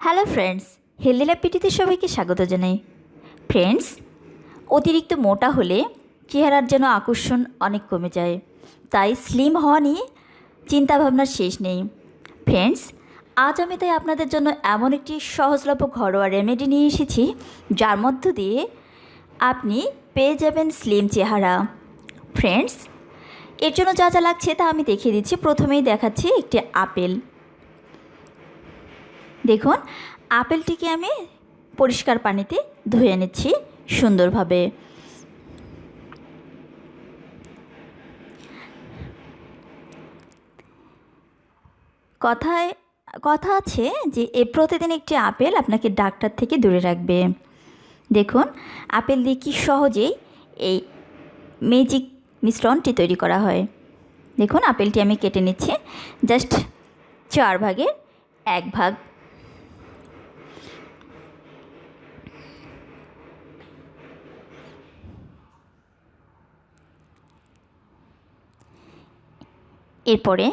Hello friends healthy lab পিটিতে সবাইকে স্বাগত জানাই। ফ্রেন্ডস অতিরিক্ত মোটা হলে চেহারার যেন আকর্ষণ অনেক কমে যায়। তাই স্লিম হওয়া নিয়ে চিন্তাভাবনার শেষ নেই। ফ্রেন্ডস আজ আমি তাই আপনাদের জন্য এমন একটি সহজলভ্য ঘরোয়া রেমেডি নিয়ে এসেছি, যার মধ্য দিয়ে আপনি পেয়ে যাবেন স্লিম চেহারা। ফ্রেন্ডস এর জন্য যা যা লাগছে তা আমি দেখিয়ে দিচ্ছি। প্রথমেই দেখাচ্ছি একটি আপেল। দেখুন, আপেলটিকে আমি পরিষ্কার পানিতে ধুয়ে নিচ্ছি সুন্দরভাবে। কথায়, কথা আছে যে, এ প্রতিদিন একটি আপেল আপনাকে ডাক্তার থেকে দূরে রাখবে। দেখুন, আপেল দিয়ে কি সহজেই এই ম্যাজিক মিশ্রণটি তৈরি করা হয়। দেখুন, আপেলটি আমি কেটে নিচ্ছি, জাস্ট চার ভাগের এক ভাগ এরপরে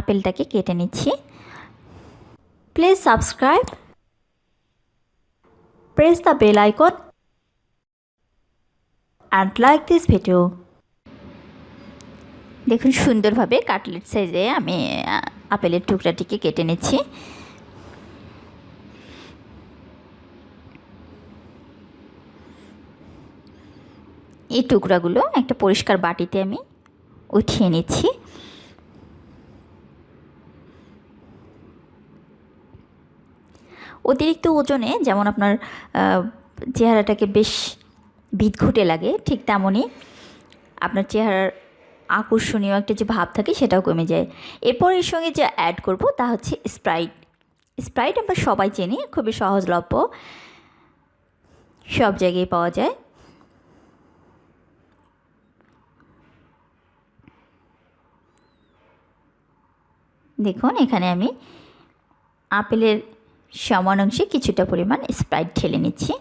আপেলটাকে কেটে নিচ্ছি। Please subscribe press the bell icon and like this video দেখুন, সুন্দরভাবে কাটলেট সাইজে আমি আপেলের টুকরাটিকে কেটে নিচ্ছি। এই টুকরাগুলো একটা পরিষ্কার বাটিতে আমি উঠিয়ে নিচ্ছি। অতিরিক্ত ওজনে যেমন আপনার চেহারাটাকে বেশ বিদঘুটে লাগে, ঠিক তেমনই আপনার চেহারার আকর্ষণীয় একটা যে ভাব থাকে সেটাও কমে যায়। এরপর এর সঙ্গে যে অ্যাড করব তা হচ্ছে স্প্রাইট স্প্রাইট আমরা সবাই চিনি, খুবই সহজলভ্য, সব জায়গায় পাওয়া যায়। দেখুন, এখানে আমি আপেলের সমান অংশে কিছুটা পরিমাণ স্প্রাইট ঢেলে নিচ্ছি।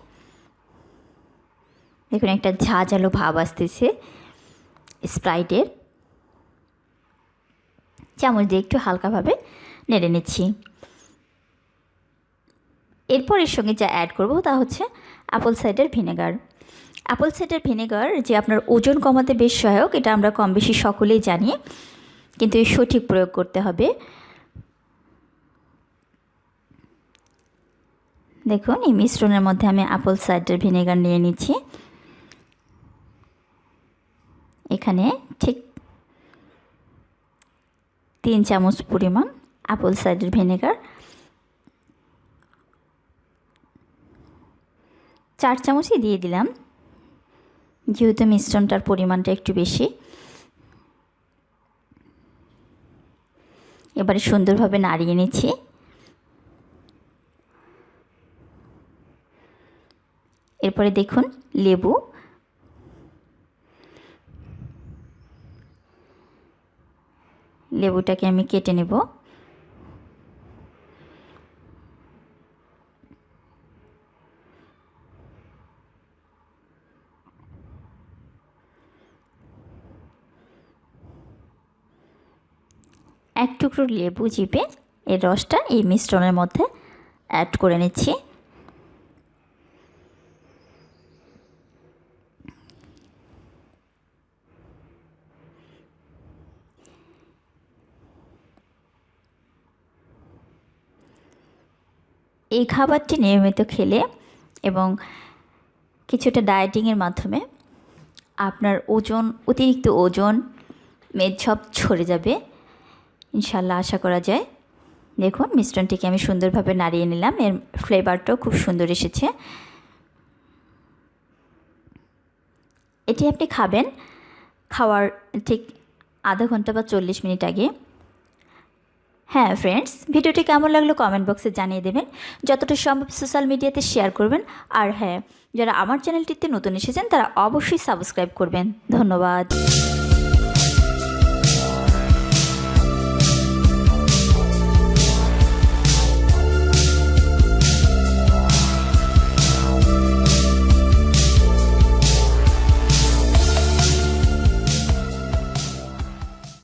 দেখুন, একটা ঝাঁঝালো ভাব আসতেছে স্প্রাইটের। চামচ দিয়ে একটু হালকাভাবে নেড়ে নিচ্ছি। এরপর এর সঙ্গে যা অ্যাড করব তা হচ্ছে apple cider vinegar apple cider vinegar যে আপনার ওজন কমাতে বেশ সহায়ক, এটা আমরা কম বেশি সকলেই জানি। কিন্তু এর সঠিক প্রয়োগ করতে হবে। দেখুন, এই মিশ্রণের মধ্যে আমি অ্যাপল সাইডার ভিনেগার নিয়ে নিচ্ছি। এখানে ঠিক তিন চামচ পরিমাণ অ্যাপল সাইডার ভিনেগার চার চামচই দিয়ে দিলাম। যেহেতু মিশ্রণটার পরিমাণটা একটু বেশি, এবারে সুন্দরভাবে নাড়িয়ে নিচ্ছি। এরপরে দেখুন, লেবু। লেবুটাকে আমি কেটে নেব। এক টুকরো লেবু চিপে এর রসটা এই মিশ্রণের মধ্যে অ্যাড করে নিচ্ছি। এই খাবারটি নিয়মিত খেলে এবং কিছুটা ডায়েটিংয়ের মাধ্যমে আপনার ওজন, অতিরিক্ত ওজন মেদঝপ ছড়ে যাবে। ইনশাল্লাহ আশা করা যায়। দেখুন, মিশ্রণটিকে আমি সুন্দরভাবে নাড়িয়ে নিলাম। এর ফ্লেভারটাও খুব সুন্দর এসেছে। এটি আপনি খাবেন। খাওয়ার ঠিক আধা ঘণ্টা বা চল্লিশ মিনিট আগে। হ্যাঁ ফ্রেন্ডস ভিডিওটি কেমন লাগল কমেন্ট বক্সে জানিয়ে দেবেন। যতটা সম্ভব সোশ্যাল মিডিয়াতে শেয়ার করবেন। আর হ্যাঁ যারা আমার চ্যানেলটিতে নতুন এসেছেন, তারা অবশ্যই সাবস্ক্রাইব করবেন। ধন্যবাদ।